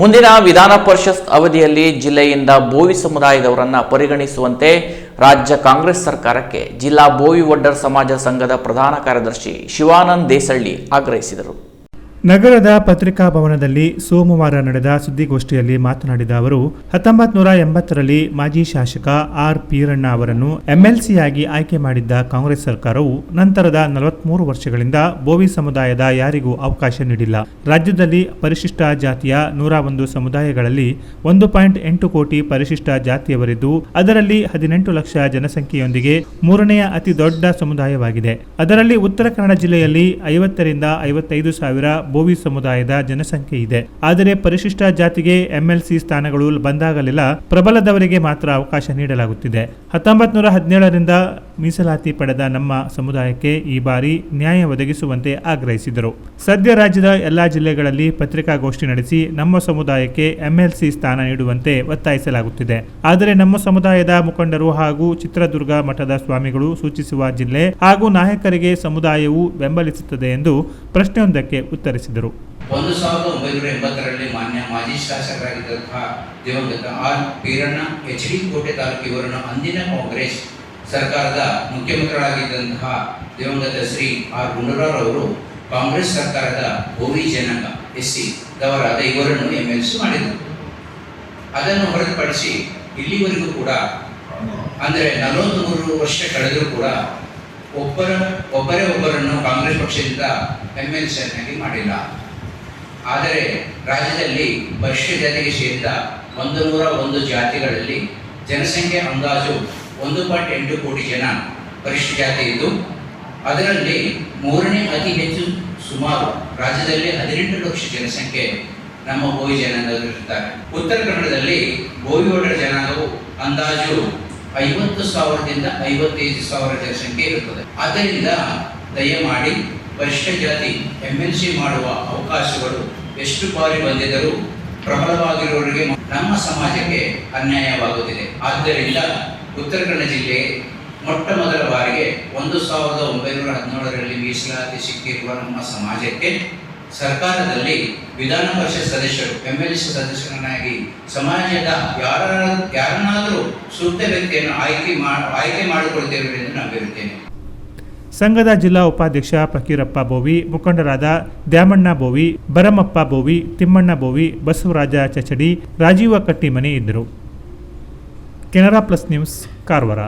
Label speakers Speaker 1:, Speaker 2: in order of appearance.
Speaker 1: ಮುಂದಿನ ವಿಧಾನ ಪರಿಷತ್ ಅವಧಿಯಲ್ಲಿ ಜಿಲ್ಲೆಯಿಂದ ಬೋವಿ ಸಮುದಾಯದವರನ್ನು ಪರಿಗಣಿಸುವಂತೆ ರಾಜ್ಯ ಕಾಂಗ್ರೆಸ್ ಸರ್ಕಾರಕ್ಕೆ ಜಿಲ್ಲಾ ಬೋವಿ ಒಡ್ಡರ್ ಸಮಾಜ ಸಂಘದ ಪ್ರಧಾನ ಕಾರ್ಯದರ್ಶಿ ಶಿವಾನಂದ್ ದೇಸಳ್ಳಿ ಆಗ್ರಹಿಸಿದರು.
Speaker 2: ನಗರದ ಪತ್ರಿಕಾ ಭವನದಲ್ಲಿ ಸೋಮವಾರ ನಡೆದ ಸುದ್ದಿಗೋಷ್ಠಿಯಲ್ಲಿ ಮಾತನಾಡಿದ ಅವರು ಹತ್ತೊಂಬತ್ ನೂರ ಎಂಬತ್ತರಲ್ಲಿ ಮಾಜಿ ಶಾಸಕ ಆರ್ ಪೀರಣ್ಣ ಅವರನ್ನು ಎಂಎಲ್ಸಿಯಾಗಿ ಆಯ್ಕೆ ಮಾಡಿದ್ದ ಕಾಂಗ್ರೆಸ್ ಸರ್ಕಾರವು ನಂತರದ ನಲವತ್ಮೂರು ವರ್ಷಗಳಿಂದ ಬೋವಿ ಸಮುದಾಯದ ಯಾರಿಗೂ ಅವಕಾಶ ನೀಡಿಲ್ಲ. ರಾಜ್ಯದಲ್ಲಿ ಪರಿಶಿಷ್ಟ ಜಾತಿಯ ನೂರ ಒಂದು ಸಮುದಾಯಗಳಲ್ಲಿ ಒಂದು ಪಾಯಿಂಟ್ ಎಂಟು ಕೋಟಿ ಪರಿಶಿಷ್ಟ ಜಾತಿಯವರಿದ್ದು, ಅದರಲ್ಲಿ ಹದಿನೆಂಟು ಲಕ್ಷ ಜನಸಂಖ್ಯೆಯೊಂದಿಗೆ ಮೂರನೆಯ ಅತಿ ದೊಡ್ಡ ಸಮುದಾಯವಾಗಿದೆ. ಅದರಲ್ಲಿ ಉತ್ತರ ಕನ್ನಡ ಜಿಲ್ಲೆಯಲ್ಲಿ ಐವತ್ತರಿಂದ ಐವತ್ತೈದು ಸಾವಿರ ಬೋವಿ ಸಮುದಾಯದ ಜನಸಂಖ್ಯೆ ಇದೆ. ಆದರೆ ಪರಿಶಿಷ್ಟ ಜಾತಿಗೆ ಎಂಎಲ್ಸಿ ಸ್ಥಾನಗಳು ಬಂದಾಗಲೆಲ್ಲ ಪ್ರಬಲದವರಿಗೆ ಮಾತ್ರ ಅವಕಾಶ ನೀಡಲಾಗುತ್ತಿದೆ. ಹತ್ತೊಂಬತ್ ನೂರ ಹದಿನೇಳರಿಂದ ಮೀಸಲಾತಿ ಪಡೆದ ನಮ್ಮ ಸಮುದಾಯಕ್ಕೆ ಈ ಬಾರಿ ನ್ಯಾಯ ಒದಗಿಸುವಂತೆ ಆಗ್ರಹಿಸಿದರು. ಸದ್ಯ ರಾಜ್ಯದ ಎಲ್ಲಾ ಜಿಲ್ಲೆಗಳಲ್ಲಿ ಪತ್ರಿಕಾಗೋಷ್ಠಿ ನಡೆಸಿ ನಮ್ಮ ಸಮುದಾಯಕ್ಕೆ ಎಂಎಲ್ಸಿ ಸ್ಥಾನ ನೀಡುವಂತೆ ಒತ್ತಾಯಿಸಲಾಗುತ್ತಿದೆ. ಆದರೆ ನಮ್ಮ ಸಮುದಾಯದ ಮುಖಂಡರು ಹಾಗೂ ಚಿತ್ರದುರ್ಗ ಮಠದ ಸ್ವಾಮಿಗಳು ಸೂಚಿಸುವ ಜಿಲ್ಲೆ ಹಾಗೂ ನಾಯಕರಿಗೆ ಸಮುದಾಯವು ಬೆಂಬಲಿಸುತ್ತದೆ ಎಂದು ಪ್ರಶ್ನೆಯೊಂದಕ್ಕೆ ಉತ್ತರಿಸಿದರು.
Speaker 3: ಒಂದು ಸಾವಿರದ ಒಂಬೈನೂರ ಎಂಬತ್ತರಲ್ಲಿ ಮಾನ್ಯ ಮಾಜಿ ಶಾಸಕರಾಗಿದ್ದಂತಹ ದಿವಂಗತ ಆರ್ ಪೀರಣ್ಣ, ಎಚ್ ಡಿ ಕೋಟೆ ತಾಲೂಕಿವರನ್ನು ಅಂದಿನ ಕಾಂಗ್ರೆಸ್ ಸರ್ಕಾರದ ಮುಖ್ಯಮಂತ್ರಿಗಳಾಗಿದ್ದಂತಹ ದಿವಂಗತ ಶ್ರೀ ಆರ್ ಗುಂಡೂರಾವ್ ಅವರು ಕಾಂಗ್ರೆಸ್ ಸರ್ಕಾರದ ಭೂಮಿ ಜನಾಂಗ, ಎಸ್ ಸಿ ದವರಾದ ಇವರನ್ನು ಎಂ ಎಲ್ ಸಿ ಮಾಡಿದರು. ಅದನ್ನು ಹೊರತುಪಡಿಸಿ ಇಲ್ಲಿವರೆಗೂ ಕೂಡ, ಅಂದರೆ ನಲವತ್ತ್ಮೂರು ವರ್ಷ ಕಳೆದರೂ ಕೂಡ ಒಬ್ಬರ, ಒಬ್ಬರೇ ಒಬ್ಬರನ್ನು ಕಾಂಗ್ರೆಸ್ ಪಕ್ಷದಿಂದ ಎಂ ಎಲ್ ಮಾಡಿಲ್ಲ. ಆದರೆ ರಾಜ್ಯದಲ್ಲಿ ಪರಿಶಿಷ್ಟ ಜಾತಿಗೆ ಸೇರಿದ ಒಂದು ನೂರ ಒಂದು ಜಾತಿಗಳಲ್ಲಿ ಜನಸಂಖ್ಯೆ ಅಂದಾಜು ಒಂದು ಪಾಯಿಂಟ್ ಎಂಟು ಕೋಟಿ ಜನ ಪರಿಶಿಷ್ಟ ಜಾತಿ ಇದ್ದು, ಅದರಲ್ಲಿ ಮೂರನೇ ಅತಿ ಹೆಚ್ಚು ಸುಮಾರು ರಾಜ್ಯದಲ್ಲಿ ಹದಿನೆಂಟು ಲಕ್ಷ ಜನಸಂಖ್ಯೆ ನಮ್ಮ ಬೋವಿ ಜನಾಂಗದಲ್ಲಿರುತ್ತಾರೆ ಉತ್ತರ ಕನ್ನಡದಲ್ಲಿ ಬೋವಿ ಒಡರ ಜನಾಂಗವು ಅಂದಾಜು ಐವತ್ತು ಸಾವಿರದಿಂದ ಐವತ್ತೈದು ಸಾವಿರ ಜನಸಂಖ್ಯೆ ಇರುತ್ತದೆ. ಆದ್ದರಿಂದ ದಯಮಾಡಿ ವರಿಷ್ಠ ಜಾತಿ ಎಂ ಎಲ್ ಸಿ ಮಾಡುವ ಅವಕಾಶಗಳು ಎಷ್ಟು ಬಾರಿ ಬಂದಿದ್ದರೂ ಪ್ರಬಲವಾಗಿರುವವರಿಗೆ ನಮ್ಮ ಸಮಾಜಕ್ಕೆ ಅನ್ಯಾಯವಾಗುತ್ತಿದೆ. ಆದ್ದರಿಂದ ಉತ್ತರ ಕನ್ನಡ ಜಿಲ್ಲೆ ಮೊಟ್ಟ ಮೊದಲ ಬಾರಿಗೆ ಒಂದು ಸಾವಿರದ ಒಂಬೈನೂರ ಹದಿನೇಳರಲ್ಲಿ ಮೀಸಲಾತಿ ಸಿಕ್ಕಿರುವ ನಮ್ಮ ಸಮಾಜಕ್ಕೆ ಸರ್ಕಾರದಲ್ಲಿ ವಿಧಾನ ಪರಿಷತ್ ಸದಸ್ಯರು ಎಂ ಎಲ್ ಸಿ ಸದಸ್ಯರನ್ನಾಗಿ ಸಮಾಜದ ಯಾರ ಯಾರನ್ನಾದರೂ ಸೂಕ್ತ ವ್ಯಕ್ತಿಯನ್ನು ಆಯ್ಕೆ ಆಯ್ಕೆ ಮಾಡಿಕೊಳ್ತೇವೆ ಎಂದು ನಂಬಿರುತ್ತೇನೆ
Speaker 2: ಸಂಘದ ಜಿಲ್ಲಾ ಉಪಾಧ್ಯಕ್ಷ ಫಕೀರಪ್ಪ ಬೋವಿ, ಮುಖಂಡರಾದ ದ್ಯಾಮಣ್ಣ ಬೋವಿ, ಭರಮಪ್ಪ ಬೋವಿ, ತಿಮ್ಮಣ್ಣ ಬೋವಿ, ಬಸವರಾಜ ಚಚಡಿ, ರಾಜೀವ ಕಟ್ಟಿಮನೆ ಇದ್ದರು. Canara plus news, Karwar.